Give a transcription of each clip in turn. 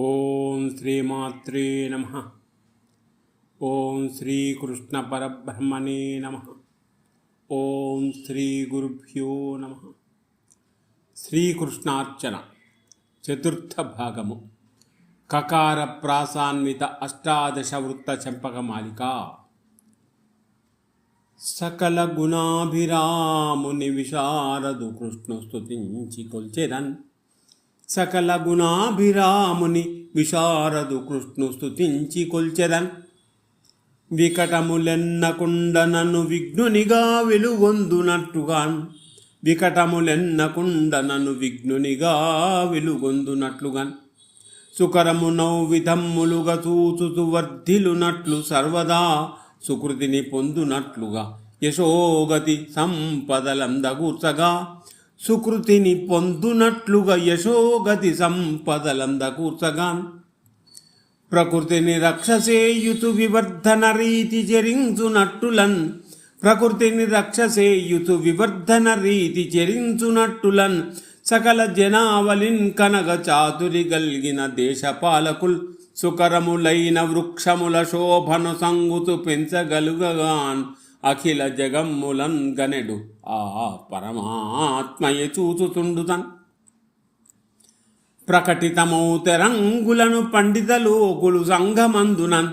ఓం శ్రీమాత్రే నమ. ఓం శ్రీకృష్ణ పరబ్రహ్మణే నమ. ఓం శ్రీ గురుభ్యో నమ. శ్రీకృష్ణార్చన చతుర్థ భాగము. కకార ప్రాసాన్విత అష్టాదశ వృత్త చంపకమాలిక సకల గుణాభిరాముని విశారదు కృష్ణ స్తుతించి కొల్చెదన్. సకల గుణాభిరాముని విశారదు కృష్ణు స్తుతించి కొల్చెదన్. వికటములెన్నకుండనను విఘ్నునిగా వెలుగొందునట్టుగాన్ వికటములెన్నకుండనను విఘ్నునిగా వెలుగొందునట్లుగాన్. సుకరమునౌ విధమ్ములుగా చూచుతు వర్ధిలునట్లు సర్వదా సుకృతిని పొందునట్లుగా. యశోగతి సంపదలందగూర్చగా సుకృతిని పొందునట్లుగా యశోగతి సంపదలందకూర్చగాన్. ప్రకృతిని రక్షసేయుతు వివర్ధన రీతి చెరించునట్టులన్ ప్రకృతిని రక్షసేయుతు వివర్ధన రీతి చెరించునట్టులన్ సకల జనావలిన్ కనగ చాతురి గల్గిన దేశపాలకుల్. సుకరములైన వృక్షముల శోభను సంగుతు పెంచగలుగగాన్. అఖిల జగమ్ములన్ గనెడు. ఆ పరమాత్మయ చూచుతుండుతన్ ప్రకటితమౌ తెరంగులను పండిత లోకులు సంఘమందునన్.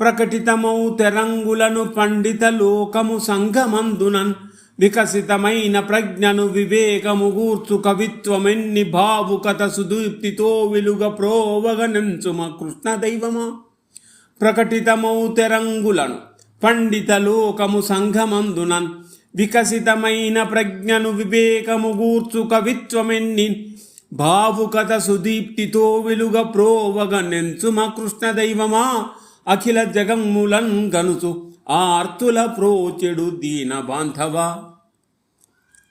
ప్రకటితమౌ తెరంగులను పండిత లోకము సంఘమందునన్. వికసితమైన ప్రజ్ఞను వివేకము గూర్చు కవిత్వమెన్ని భావుకత సుదీప్తితో వెలుగ ప్రోవగనెంచుమ కృష్ణ దైవమా ప్రకటితమౌ తెరంగులను పండిత లోకము సంఘమందునన్ వికసితమైన ప్రజ్ఞను వివేకము గూర్చు కవిత్వమెన్ని భావుకత సుదీప్తితో వెలుగ ప్రోవగ నెంచుమ కృష్ణ దైవమా అఖిల జగమ్ములన్ గనుచు ఆర్తుల ప్రోచెడు దీన బాంధవ.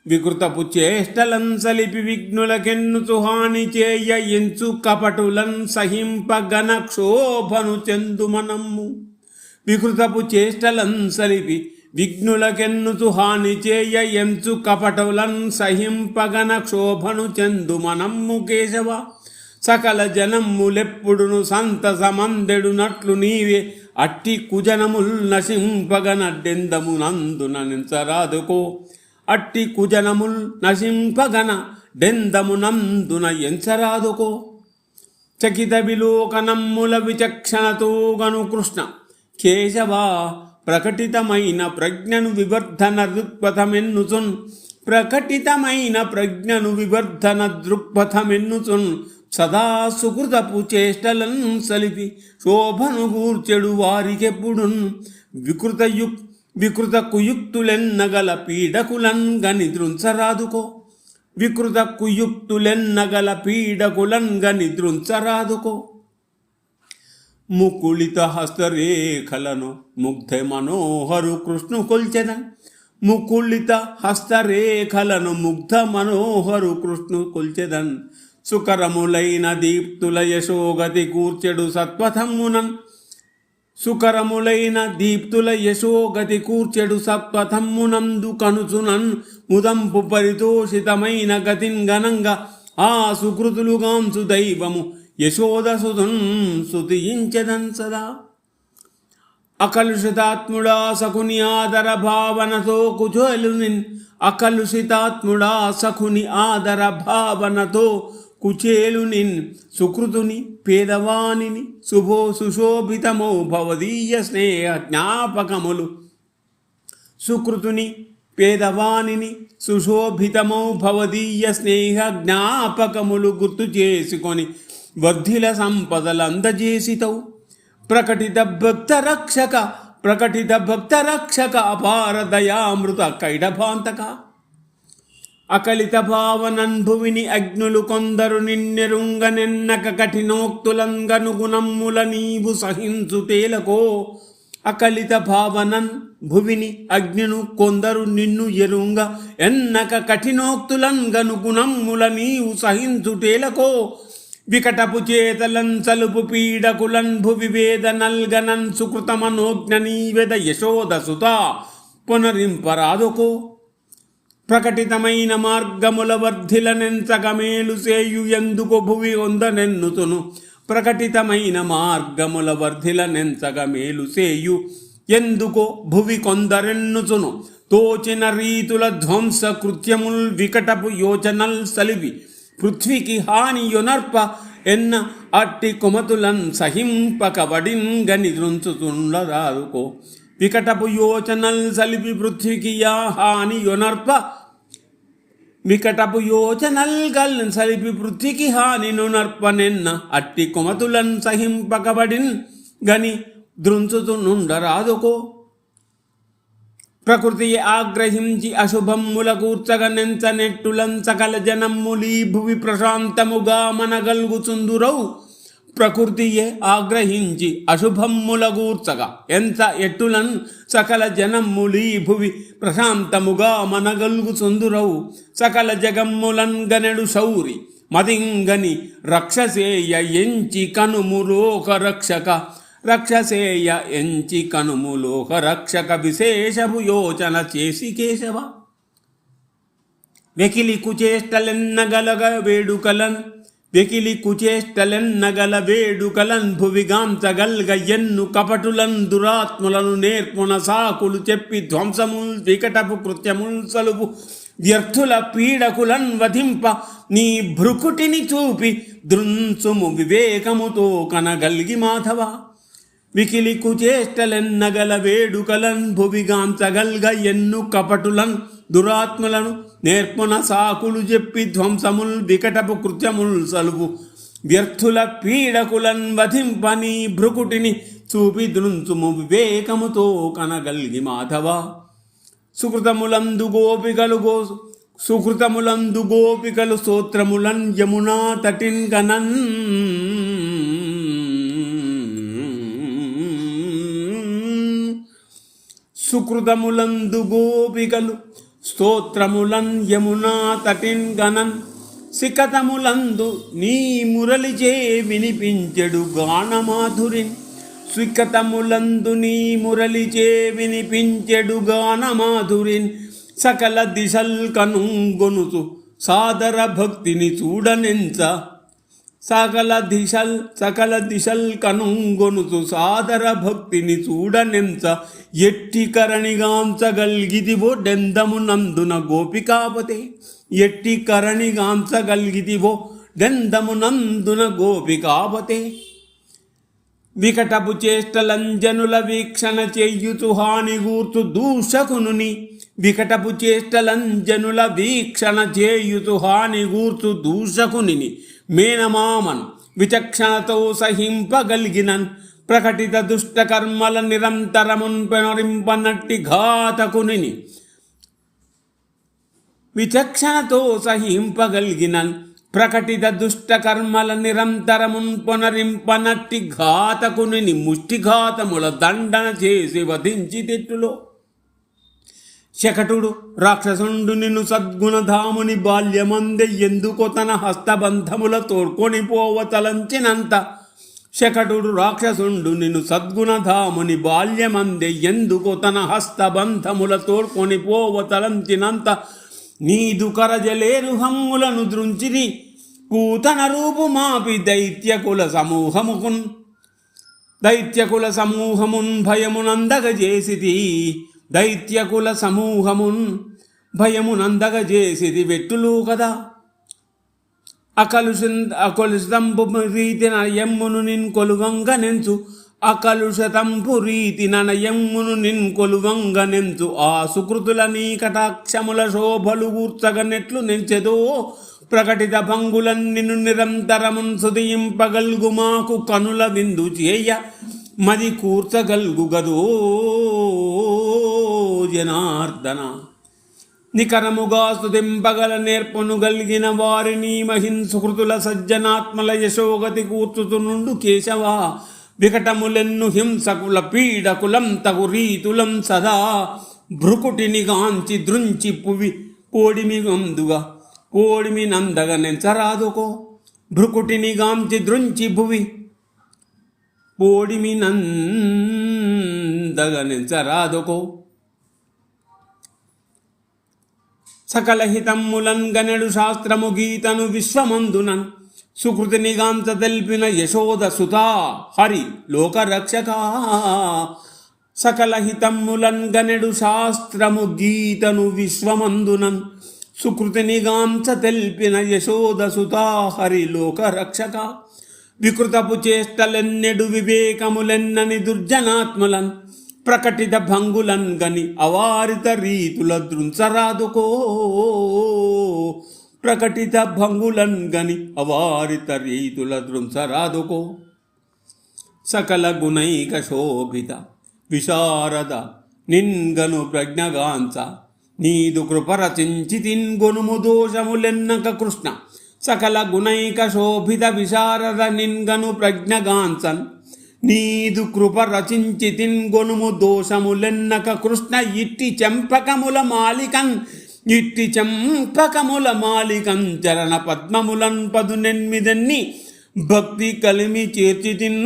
వికృతపు చేష్టలం సలిపి విఘ్నులకెన్నుచు హాని చేయ ఎంచు కపటులన్ సహింపగన క్షోభను చెందుమనమ్ము. వికృతపు చేష్టలం సలిపి విఘ్నులకెన్నుచు హాని చేయ ఎంచు కపటవులన్ సహింపగన క్షోభను చెందు మనమ్ము కేశవ. సకల జనమ్ములెప్పుడును సంతసమందెడునట్లు నీవే అట్టి కుజనముల్ నశింపగనడ్డెందమునందున నించరాదుకో అట్టి కుజనముల్ నశింపగన డెందమునందున ఎంచరాదుకో. చకిత విలోకనమ్ముల విచక్షణతో గను కృష్ణ కేశవా ప్రకటితమైన ప్రజ్ఞను వివర్ధన దృక్పథమెన్నుచున్. ప్రకటితమైన ప్రజ్ఞను వివర్ధన దృక్పథమెన్నుచున్. సదా సుకృతపు చేష్టలను సలిపి శోభను గూర్చెడు వారికెప్పుడున్. వికృతయుక్ వికృత కుయుక్తులెన్నగల పీడకులన్ గని దృంచరాదుకో వికృత కుయుక్తులెన్నగల పీడకులన్ గని దృంచరాదుకో ముకుళిత హస్తరేఖలను ముగ్ధ మనోహరు కృష్ణు కొల్చెన. ముకుళిత హస్తరేఖలను ముగ్ధ మనోహరు కృష్ణు కొల్చెదన్. సుకరములైన దీప్తుల యశోగతి కూర్చెడు సత్వథమ్మునన్. సుకరములైన దీప్తుల యశోగతి కూర్చెడు సత్వథమ్మునందు కనుచునన్. ముదంపు పరితోషితమైన గతిన్ గనంగా. ఆ సుకృతులుగాంసు దైవము యశోదసుధున్ సుతియించదన్ సదా. అకలుషితాత్ముడా సకుని ఆదర భావనతో కుచేలునిన్. అకలుషితాత్ముడా సకుని ఆదర భావనతో కుచేలునిన్. సుకృతుని పేదవానిని శుభో సుశోభితమో భవదీయ స్నేహ జ్ఞాపకములు. సుకృతుని పేదవానిని సుశోభితమో భవదీయ స్నేహ జ్ఞాపకములు గుర్తు చేసుకొని వర్ధిల సంపదలందజేసితవు. ప్రకటిత భక్త రక్షక ప్రకటిత భక్త రక్షక అపార దయామృత కైడభాంతక అకలిత భావనన్భువిని అగ్నులు కొందరు నిన్నెరుంగ నిన్నక కఠినోక్తులంగను నీవు సహించు తేలకో. అకలిత భావనన్ భువిని అగ్నిను కొందరు నిన్ను ఎరుంగ ఎన్నక కఠినోక్తులంగనుగుణమ్ముల నీవు సహించుటేలకో వికటపు చేతలం చలుపు పీడకులన్ భువి వేద నల్గనన్ సుకృతమనోజ్ఞ నీవెద యశోద సుత పునరింపరాదుకు. ప్రకటితమైన మార్గముల వర్ధిలనెంచగ మేలు సేయు ఎందుకు భువి వందనెన్నుతును. ప్రకటితమైన మార్గముల వర్ధిలనెంచగ మేలు సేయు ఎందుకో భువి కొందరెన్నుచును తోచిన రీతుల ధ్వంస కృత్యముల్ వికటపు యోచనల్ సలివి పృథ్వీకి హాని యొనర్ప ఎన్న అట్టి కుమతులన్ సహింపక వడింగని దృంచుతుండరాదుకో. వికటపు యోచనల్ సలిపి పృథ్వీకి యా హాని యొనర్ప వికటపు యోచనల్ గల్ సలిపి పృథ్వీకి హాని నర్పనెన్న అట్టి కుమతులన్ సహింపకబడిన్ గని దృంచుతుండరాదుకో ప్రకృతి ఆగ్రహించి అశుభమ్ముల కూర్చగనెంచ నెట్టులం సకల జనమ్ములీ భువి ప్రశాంతముగా మనగల్గుచుందురవు ప్రకృతియే ఆగ్రహించి అశుభమ్ముల కూర్చగా ఎంత ఎట్టులన్ సకల జనమ్ములీ భువి ప్రశాంతముగా మనగల్గుచుందురవు సకల జగమ్ములన్ గనెడు శౌరి మదింగని రక్షసేయ ఎంచి కనుమురోక రక్షక రక్షసేయ ఎంచి కనుము కనుములోక రక్షక విశేషము యోచన చేసి కేశవ. వెకిలి కుచేష్టలెన్నగలగ వేడుకలన్ వెకిలి కుచేష్టలెన్నగల వేడుకలన్ భువిగాంచగల్గ ఎన్ను కపటులన్ దురాత్ములను నేర్పున సాకులు చెప్పి ధ్వంసముల్ వికటపు కృత్యముల్ సలుపు వ్యర్థుల పీడకులన్ వధింప నీ భృకుటిని చూపి దృంసుము వివేకముతో కనగల్గి మాధవ. వికిలి చేష్టలెన్నగల వేడుకలన్ భువిగాంచగల్గ ఎన్ను కపటులన్ దురాత్మలను నేర్పున సాకులు చెప్పి ధ్వంసముల్ వికటపు కృత్యముల్ సలువు. వ్యర్థుల పీడకులన్ వధింపని భృకుటిని చూపి దృంచుము వివేకముతో కనగల్గి మాధవ. సుకృతములందు గోపికలు గో సుకృతములందు గోపికలు సూత్రములన్ యమునా తటిన్ గనన్ సుకృతములందు గోపికలు స్తోత్రములన్ యమునా తటిన్ గణన్. సికతములందు నీ మురళిచే వినిపించెడు గానమాధురిన్. స్వికతములందు నీ మురళిచే వినిపించెడు గానమాధురిన్. సకల దిశల్ కనుగొనుతు సాదర భక్తిని చూడనెంచ సకల దిశల్ సకల దిశల్ కనుగొనుతు సాదర భక్తిని చూడనెంచ ఎట్టి కరణిగాంచగలిగిదివో డెందము నందున గోపికాపతే. ఎట్టి కరణిగాంచగలిగిదివో డెందము నందున గోపికాపతే. వికటపు చేష్టలంజనుల వీక్షణ చెయ్యుతు హానిగూర్తు దూషకునుని. వికటపు చేష్టలంజనుల వీక్షణ చేయుతు హానిగూర్తు దూషకునిని. మేనమామన్ విచక్షణతో సహింపగలిగినన్ ప్రకటిత దుష్టకర్మల నిరంతరమున్ పెనరింపనట్టి ఘాతకుని విచక్షణతో సహింపగలిగినన్ ప్రకటిత దుష్టకర్మల నిరంతరమున్ పునరింపనట్టి ఘాతకుని ముష్టిఘాతముల దండన చేసి వధించి తిట్టులో శకటుడు రాక్షసుండు నిన్ను సద్గుణధాముని బాల్యమందె ఎందుకో తన హస్తబంధముల తోడ్కొని పోవతలంచినంత. శకటుడు రాక్షసుండు నిన్ను సద్గుణధాముని బాల్యమందె ఎందుకో తన హస్తబంధముల తోడ్కొని పోవతలంచినంత. నీదు కరజలేరు హమ్ములను దృంచిని కూతన రూపు మాపి దైత్యకుల సమూహముకున్. దైత్యకుల సమూహమున్ భయమునందగ చేసిది దైత్యకుల సమూహమున్ భయమునందగ చేసిది వెట్టులు కదా. అకలుష అకలుషితంపు రీతిన యమ్మును నిన్ కొలువంగ నెంచు అకలుషతంపు రీతి నయమ్మును నిన్ కొలువంగ నెంచు ఆ సుకృతుల నీ కటాక్షముల శోభలు కూర్చగనెట్లు నెంచెదో ప్రకటిత భంగులన్ నిన్ను నిరంతరమున్ సుదయింపగల్గు మాకు కనుల విందు చేయ మది కూర్చగల్గు గదో జనార్దన. నికరముగా స్థుతింపగల నేర్పును గలిగిన వారిని మహింసుకృతుల సజ్జనాత్మల యశోగతి కూర్చుతునుండు కేశవ. వికటములెన్ను హింసకుల పీడకులం తగు రీతులం సదా. భ్రుకుటిని గాంచి దృంచి పువి పోడిమి అందుగా పోడిమి నందగ నెంచరాదుకో. భ్రుకుటిని గాంచి దృంచి భువి పోడిమి నందగ నెంచరాదుకో. సకల హితమ్ములన్ గనెడు శాస్త్రము గీతను విశ్వమందునన్. సుకృతిని నిగాంత తెల్పిన యశోద సుతా హరి లోకరక్షక. సకల హితమ్ములన్ గనెడు శాస్త్రము గీతను విశ్వమందునన్. సుకృతిని గాంచ తెల్పిన యశోద సుతా హరి లోకరక్షక. వికృతపు చేష్టలెన్నెడు వివేకములెన్నని దుర్జనాత్ములన్. ప్రకటిత భంగులన్ గని అవారిత రీతుల దృంచరాదుకో. ప్రకటిత భంగులన్ గని అవారిత రీతుల దృంచరాదుకో. సకల గుణైక శోభిత విశారద నిన్గను ప్రజ్ఞగాంచ నీదు కృపరచించితిన్ తిన్గొనుము దోషములెన్నక కృష్ణ. సకల గుణైక శోభిత విశారద నిన్గను ప్రజ్ఞగాంచన్ నీదు కృప రచించి తిన్గొనుము దోషములెన్నక కృష్ణ ఇట్టి చెంపకముల మాలికం ఇట్టి చెంపకముల మాలికం చరణ పద్మములన్ పదునెన్మిదన్ని భక్తి కలిమి చేర్చి తిన్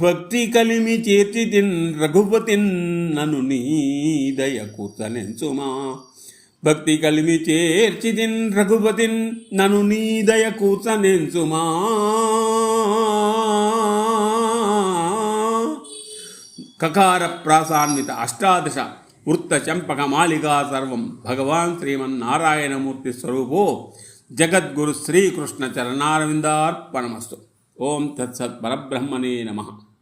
భక్తి కలిమి చేర్చి తిన్ రఘుపతిన్ నను నీ దయ కూర్చనెంచుమా? భక్తి కలిమి చేర్చిదిన్ రఘుపతిన్ నను నీదయ కూర్చనెంచుమా? కకార ప్రాసాన్విత అష్టాదశ వృత్త చంపక మాలికా సర్వం భగవాన్ శ్రీమన్నారాయణమూర్తి స్వరూపో జగద్గురు శ్రీకృష్ణ చరణారవిందార్పణమస్తు. ఓం తత్సత్ పరబ్రహ్మణే నమః.